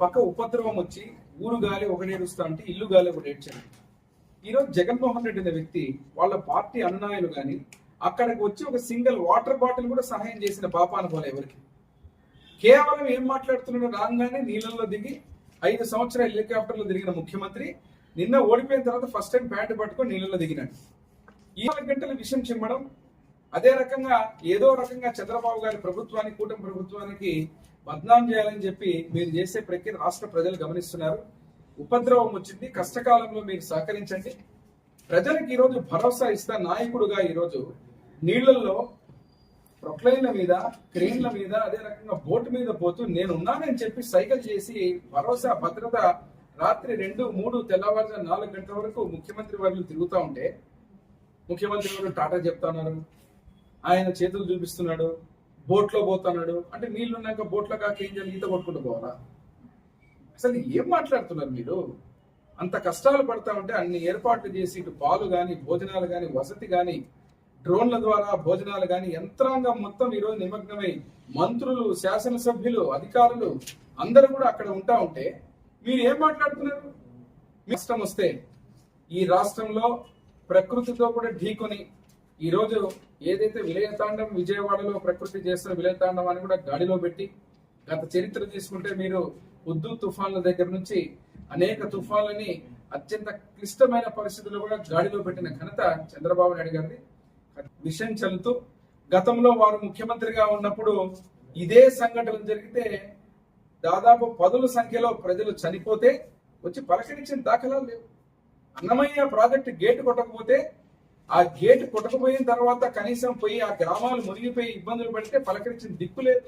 పక్క ఉపద్రవం వచ్చి ఊరు గాలి ఒకటి ఏడుస్తా అంటే ఇల్లు గాలి ఒకటి ఏడ్చాడు ఈరోజు జగన్మోహన్ రెడ్డి అనే వ్యక్తి వాళ్ళ పార్టీ అన్నాయులు కానీ అక్కడికి వచ్చి ఒక సింగిల్ వాటర్ బాటిల్ కూడా సహాయం చేసిన పాపాన పోలే ఎవరికి. కేవలం ఏం మాట్లాడుతున్నాడో రాగానే నీళ్ళల్లో దిగి ఐదు సంవత్సరాలు హెలికాప్టర్లో దిగిన ముఖ్యమంత్రి నిన్న ఓడిపోయిన తర్వాత ఫస్ట్ టైం ప్యాంటు పట్టుకొని నీళ్ళలో దిగినాడు. ఈ గంటల విషయం చెప్పడం అదే రకంగా ఏదో రకంగా చంద్రబాబు గారి ప్రభుత్వానికి కూటమి ప్రభుత్వానికి బద్నాం చేయాలని చెప్పి మీరు చేసే ప్రక్రియ రాష్ట్ర ప్రజలు గమనిస్తున్నారు. ఉపద్రవం వచ్చింది. కష్టకాలంలో మీరు సహకరించండి. ప్రజలకు ఈరోజు భరోసా ఇస్తా నాయకుడుగా ఈరోజు నీళ్ళలో ప్రొక్లైన్ల మీద క్రెయిన్ల మీద అదే రకంగా బోటు మీద పోతూ నేను ఉన్నానని చెప్పి సైకిల్ చేసి భరోసా భద్రత రాత్రి రెండు మూడు తెల్లవారుజాము నాలుగు గంటల వరకు ముఖ్యమంత్రి వారు తిరుగుతూ ఉంటే ముఖ్యమంత్రి వారు టాటా చెప్తున్నారు ఆయన చేతులు చూపిస్తున్నాడు బోట్లో పోతున్నాడు. అంటే నీళ్ళు ఉన్నాక బోట్లో కాక ఏం చేయాలి? ఈత కొట్టుకుంటూ పోవాలా? అసలు ఏం మాట్లాడుతున్నారు మీరు? అంత కష్టాలు పడతా ఉంటే అన్ని ఏర్పాట్లు చేసి ఇటు పాలు కానీ భోజనాలు కానీ వసతి కానీ డ్రోన్ల ద్వారా భోజనాలు కానీ యంత్రాంగం మొత్తం ఈరోజు నిమగ్నమై మంత్రులు శాసనసభ్యులు అధికారులు అందరూ కూడా అక్కడ ఉంటా ఉంటే మీరు ఏం మాట్లాడుతున్నారు? మీ కష్టం వస్తే ఈ రాష్ట్రంలో ప్రకృతితో కూడా ఢీకొని ఈ రోజు ఏదైతే విలయతాండం విజయవాడలో ప్రకృతి చేస్తున్న విలయతాండం అని కూడా గాడిలో పెట్టి గత చరిత్ర తీసుకుంటే మీరు ఉద్దు తుఫాన్ల దగ్గర నుంచి అనేక తుఫాన్లని అత్యంత క్లిష్టమైన పరిస్థితుల్లో కూడా గాడిలో పెట్టిన ఘనత చంద్రబాబు నాయుడు గారిది. మిషన్ చల్లుతూ గతంలో వారు ముఖ్యమంత్రిగా ఉన్నప్పుడు ఇదే సంఘటన జరిగితే దాదాపు పదుల సంఖ్యలో ప్రజలు చనిపోతే వచ్చి పలకరించిన దాఖలాలు లేవు. అన్నమయ్య ప్రాజెక్టు గేటు కొట్టకపోతే ఆ గేటు కొట్టకపోయిన తర్వాత కనీసం పోయి ఆ గ్రామాలు మునిగిపోయి ఇబ్బందులు పడితే పలకరించిన దిక్కు లేదు.